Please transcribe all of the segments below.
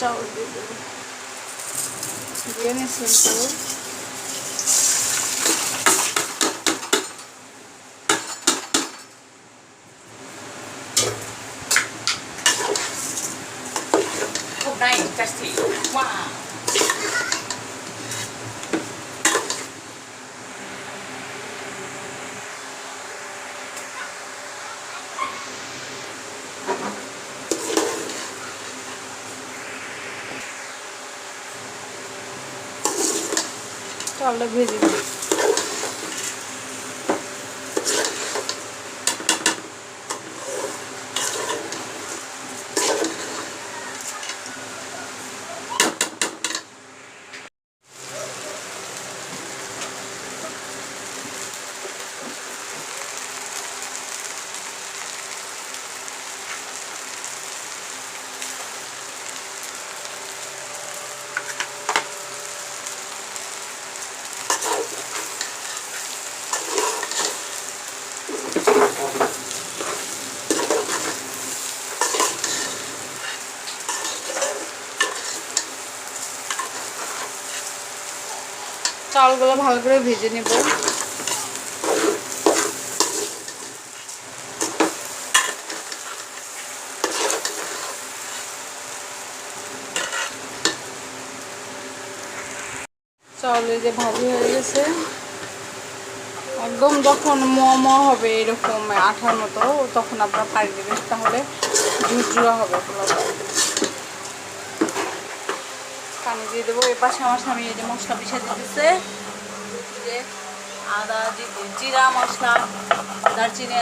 চাউল দিয়ে দেবো দিয়ে নিয়েছিলাম চাউল Oh, nice, tasty. Wow. চাউলটা ভেজে দিই চাউলগুলো ভালো করে ভেজে নেব। চাউলে যে ভাজি হয়ে গেছে। একদম যখন ম হবে এরকম আঠার মতো, তখন আপনার পানি দেবেন, তাহলে ঝুরঝুরা হবে পানি দিয়ে দেবো। এ পাশে আমার স্বামী এই যে মশলা পিসা দিতেছে। যে আদা জিরা, মশলা, দারচিনি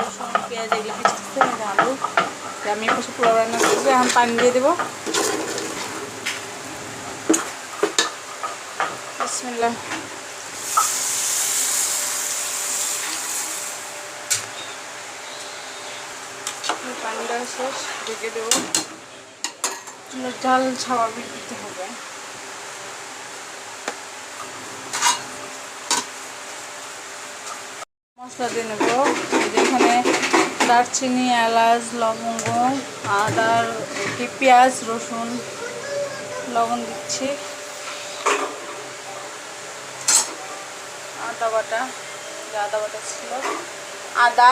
রসুন, পেঁয়াজ, এগুলো পিছিয়ে আলু। আমি এ পাশে পোলাও রান্না করব এখন পানি দিয়ে দেবো। পানিটা শেষ, ঢেকে দেবো। জাল স্বাভাবিক দিতে হবে। মশলা দিয়ে নেব। এই যে এখানে দারচিনি, এলাচ, লবঙ্গ, আদার পেঁয়াজ, রসুন, লবণ দিচ্ছি। আদা বাটা আদা বাটা ছিল। আদা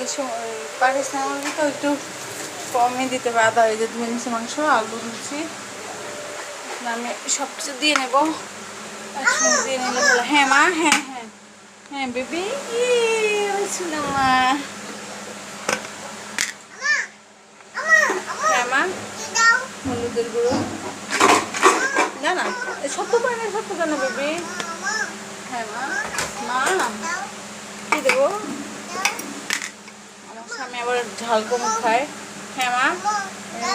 এই সময় পাকিস্তান মুরগি তো একটু কমই দিতে আদা এই যে ধুয়ে নিচ্ছি মাংস, আলু দিচ্ছি আমি সব কিছু দিয়ে নেব। দিয়ে নিলে ভালো। হ্যাঁ মা হ্যাঁ হ্যাঁ। হ্যাঁ বেবি মা। হ্যাঁ মা। হলুদের গুঁড়ো। না না সত্য সত্য কেন, বেবি? হ্যাঁ মা। মা, কি দেবো? আবার ঝাল কম খায় হ্যাঁ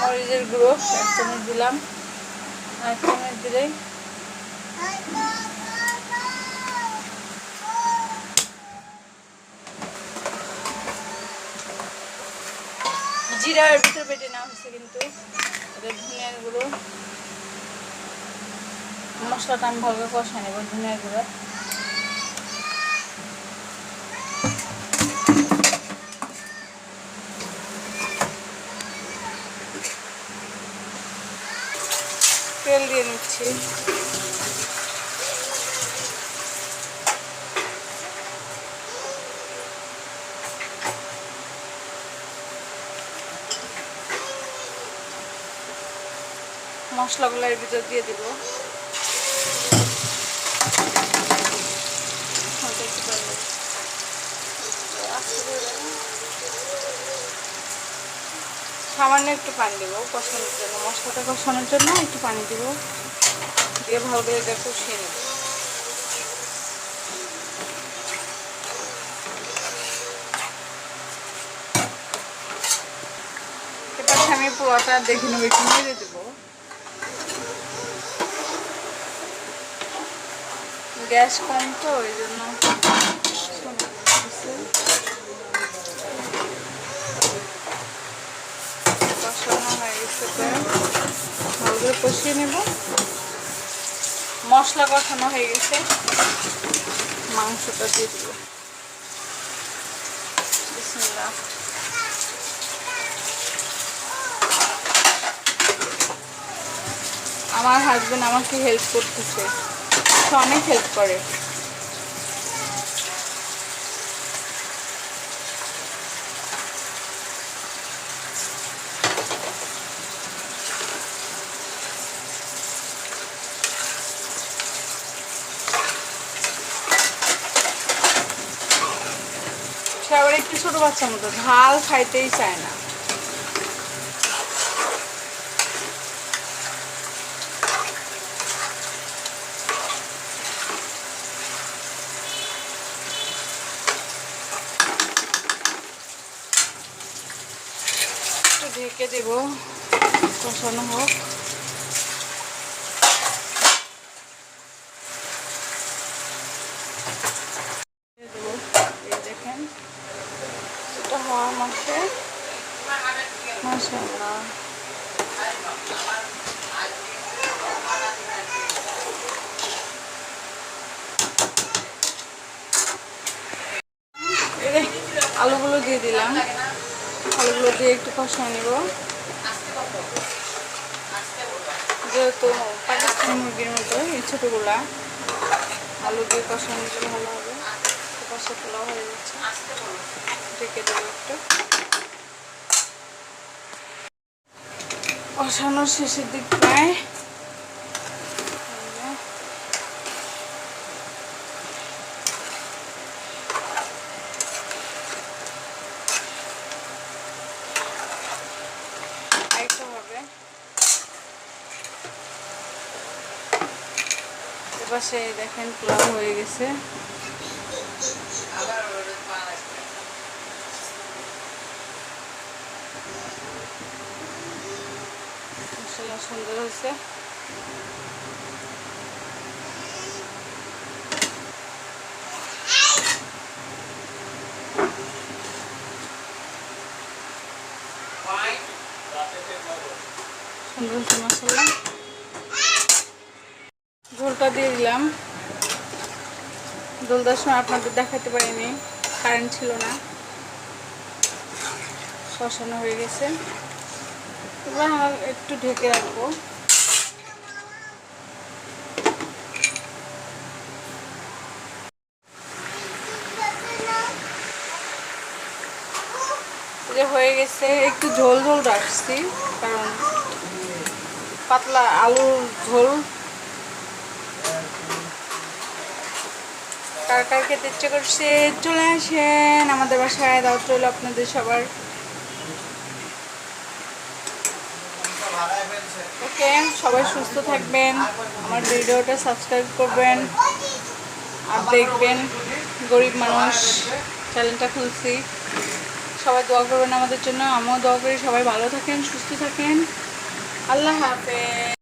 মরিচের গুঁড়ো, এক চামচ দিলাম। এক চামচ দিলেই জিরার ভিতর বেটে নেওয়া হয়েছে কিন্তু। ধনিয়ার গুঁড়ো। মশলাটা আমি ভালো করে কষা নেব ধনিয়ার গুঁড়ো। নিচ্ছি মশলাগুলো এর ভিতর দিয়ে দেব। সামান্য একটু পানি দেবো, কষানোর জন্য। মশলাটা কষানোর জন্য একটু পানি দেব। দিয়ে ভালো করে এটা কষিয়ে নেব এবার আমি পোয়াটা দেখে নেব, একটু মেরে দেবো গ্যাস কম তো, ওই জন্য। কষানো হয়ে গেছে। ভালো করে কষিয়ে নেব মশলা কষানো হয়ে গেছে। মাংসটা দিয়ে দিব। আমার হাজবেন্ড আমাকে হেল্প করতেছে। সে অনেক হেল্প করে। সে আবার একটু ছোট বাচ্চার মতো ঝাল খাইতেই চায় না। ঢেকে দেবো কষানো হোক দিয়ে দেবো এই দেখেন এটা আলুগুলো দিয়ে দিলাম। আলুগুলো দিয়ে একটু কষায় নেব। যেহেতু পাকিস্তানি মুরগির মতো এই ছোটোগুলা, আলু দিয়ে দিলে ভালো হবে। কষা পোলাও হয়ে যাচ্ছে ঢেকে দেবো একটু। কষানোর শেষের দিক প্রায়। এবার সে দেখেন পোলাও হয়ে গেছে। মশলা সুন্দর হয়েছে। সুন্দর মশলা ঝোলটা দিয়ে দিলাম। দোলদার সময় আপনাদের দেখাতে পারিনি, কারেন্ট ছিল না। কষানো হয়ে গেছে। এবার একটু ঢেকে রাখব। যে হয়ে গেছে, একটু ঝোল ঝোল রাখছি, কারণ পাতলা আলুর ঝোল। কার কার খেতে ইচ্ছে করছে, চলে আসেন আমাদের বাসায়, দাওয়াত রইল আপনাদের সবার। ওকে, সবাই সুস্থ থাকবেন, আমার ভিডিওটা সাবস্ক্রাইব করবেন, আর দেখবেন গরিব মানুষ চ্যানেলটা খুলছি। সবাই দোয়া করবেন আমাদের জন্য, আমিও দোয়া করি, সবাই ভালো থাকেন, সুস্থ থাকেন। আল্লাহ হাফেজ।